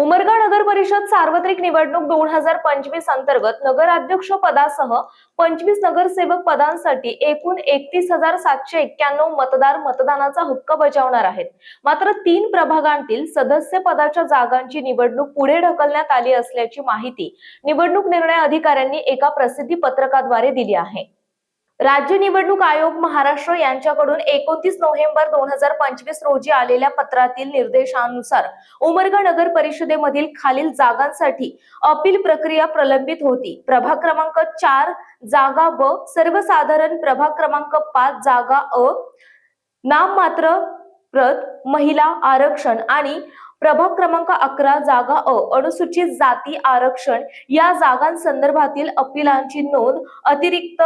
उमरगा नगर परिषद सार्वत्रिक निवडणूक दोन हजार पंचवीस अंतर्गत नगराध्यक्ष पदासह पंचवीस नगरसेवक पदांसाठी एकूण एकतीस हजार सातशे एक्क्याण्णव मतदार मतदानाचा हक्क बजावणार आहेत. मात्र तीन प्रभागांतील सदस्य पदाच्या जागांची निवडणूक पुढे ढकलण्यात आली असल्याची माहिती निवडणूक निर्णय अधिकाऱ्यांनी एका प्रसिद्धी पत्रकाद्वारे दिली आहे. राज्य निवडणूक आयोग महाराष्ट्र यांच्याकडून एकोणतीस नोव्हेंबर दोन हजार पंचवीस रोजी आलेल्या पत्रातील निर्देशानुसार उमरगा नगर परिषदेमधील खालील जागांसाठी अपील प्रक्रिया प्रलंबित होती. प्रभाग क्रमांक चार जागा ब सर्वसाधारण प्रभाग क्रमांक पाच जागा अ नाममात्र प्रत महिला आरक्षण आणि प्रभाग क्रमांक अकरा जागा अ अनुसूचित जाती आरक्षण या जागांसंदर्भातील अपिलांची नोंद अतिरिक्त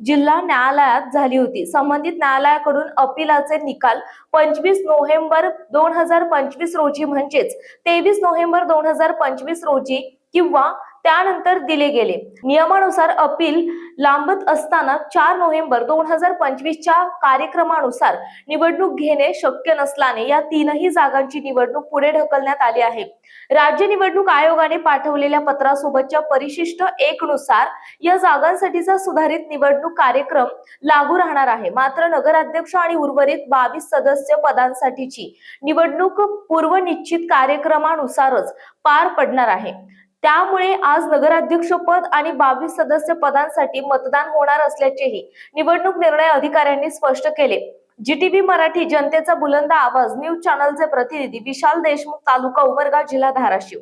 जिल्हा न्यायालयात झाली होती. संबंधित न्यायालयाकडून अपिलाचे निकाल पंचवीस नोव्हेंबर दोन हजार पंचवीस रोजी म्हणजेच तेवीस नोव्हेंबर दोन हजार पंचवीस रोजी किंवा त्यानंतर दिले गेले. नियमानुसार अपील लांबत असताना चार नोव्हेंबर दोन हजार पंचवीसच्या कार्यक्रमानुसार निवडणूक घेणे शक्य नसल्याने या तीनही जागांची निवडणूक पुढे ढकलण्यात आली आहे. राज्य निवडणूक आयोगाने पाठवलेल्या पत्रासोबतच्या परिशिष्ट एक नुसार या जागांसाठीचा सुधारित निवडणूक कार्यक्रम लागू राहणार आहे. मात्र नगराध्यक्ष आणि उर्वरित बावीस सदस्य पदांसाठीची निवडणूक पूर्वनिश्चित कार्यक्रमानुसारच पार पडणार आहे. त्यामुळे आज नगराध्यक्ष पद आणि बावीस सदस्य पदांसाठी मतदान होणार असल्याचेही निवडणूक निर्णय अधिकाऱ्यांनी स्पष्ट केले. जीटीव्ही मराठी जनतेचा बुलंद आवाज न्यूज चॅनलचे प्रतिनिधी विशाल देशमुख तालुका उमरगा जिल्हा धाराशिव.